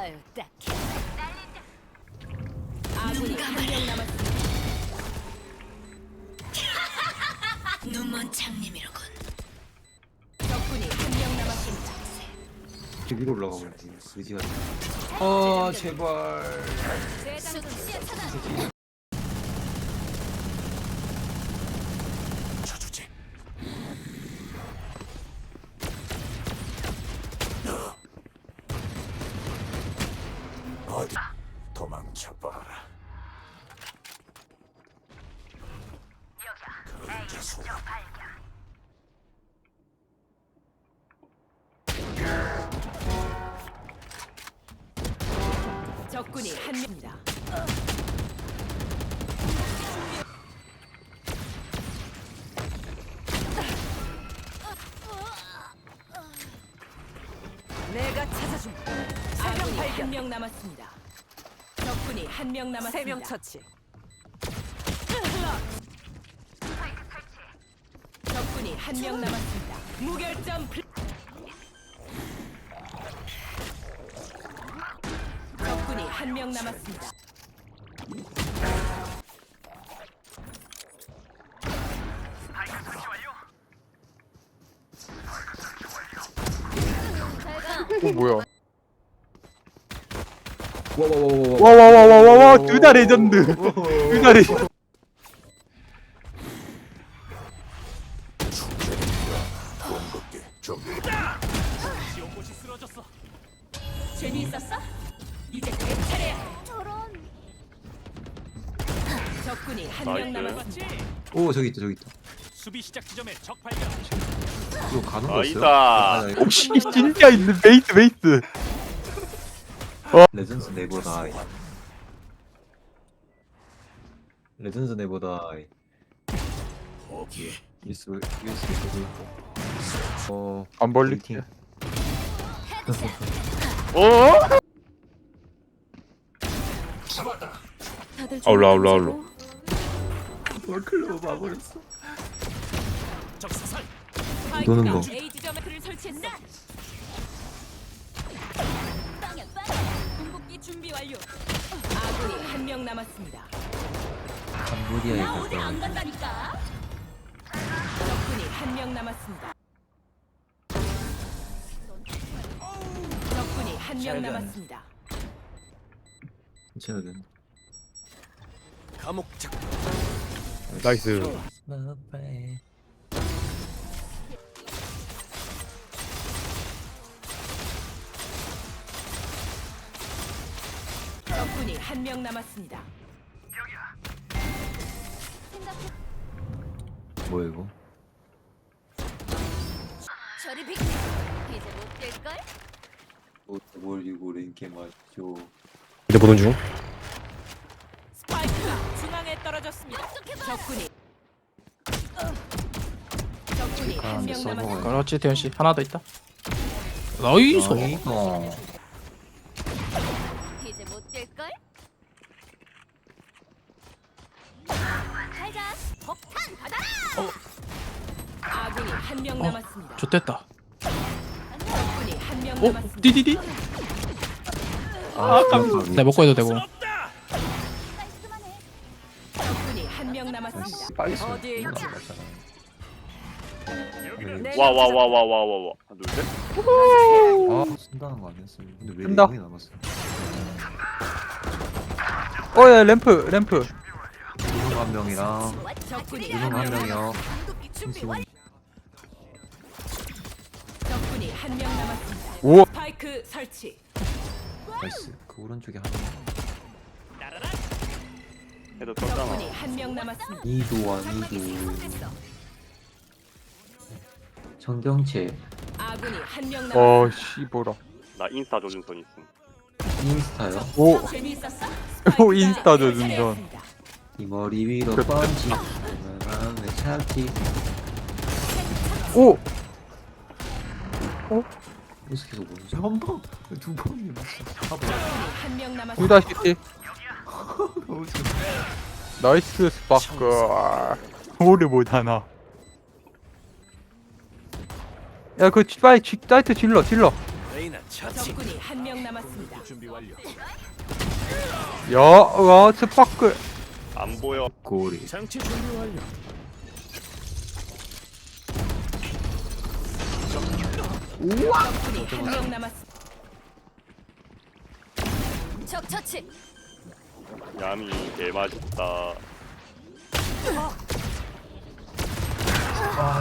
아유, 딱. 아군이 한명 남았습니다. 눈먼 장님이로군. 적군이 한 명 남았습니다. 위로 올라가고 있지 의지가 아 제발 차단. 적군이 한 명입니다. 내가 찾아준 아군이 한명 남았습니다. 적군이 한 명 남았습니다. 세명 처치. 적군이 한 명 남았습니다. 무결점 플... 적군이 한 명 남았습니다. 어 뭐야? 와와와와와 와와와와와 둘다 레전드. 둘다 레전드. 공급기 준비. 재미 있었어? 이제 내 차례야. 저런. 적군이 한명 남았습니다. 오 저기 있다 저기 있다 수비 시작 지점에 적 발견. 이거 가는. 아, 나 이거 혹시 진짜 있는 베이스 베이스. 레전드 네보다 레전드 네보다 포기. 유스 유스 그거 있고 어 안. 미팅. 어? 아, 올라, 올라, 올라. 월클로 사살. 도는 거. 캄보디아에 갔다. 적군이 한 명 남았습니다. 적군이 한 명 남았습니다. 괜찮아 감옥 작. 나이스. 적군이 한 명 남았습니다. 뭐야 이거 저리 비켜. 이제 못될 걸. 뭘 이거 랭게 맞죠 이제 보는 중. 스파이크가 중앙에 떨어졌습니다. 적군이 적군이 한명 서버가 남았습니다. 그렇지 태현 씨 하나 더 있다. 나이스. 어 이제 못 될 걸. 잘자. 폭탄 받아라. 아군이 한 명 남았습니다. 좋됐다. 어. 디디디. 아, 내 네, 먹고 해도 되고. 깔끔하네. 적군이 한 명 남았습니다. 빨리 어디에 있지? 와 와 와 와 와 와와 하나 둘 셋. 아 쓴다는 거 아니었어요 근데 왜 쓴다. 이이 남았어 어야 램프 램프. 이동 한 명이랑 적군이 한한명 명이요. 적군이 한 명 남았습니다. 오. 스파이크 설치. 나이스 그 오른쪽에 한 명. 해도 적군이 떴잖아. 한명 남았습니다. 이도 아니도 생성됐어. 정경채 아군이 한명어 남았습니다. 씨보라. 나 인스타 조준선 있음. 인스타요 오. 재미있었어? 오, 인스타 조준선. 차례였습니다. 이 머리 위로 펀치 그다음에 찰티 오. 여 이 새끼가 뭔지 한 번, 두 번이야. 한 명 남았어. 둘다 CT 너무 좋아. 나이스 스파크 오래 못하나 야그 빨리 지, 사이트 질러 질러 적군이 한 명 남았습니다. 준비 완료. 어, 야와 스파크 안 보여. 꼬리. 장치 준비 완료. 우와! 개맛있다. 아,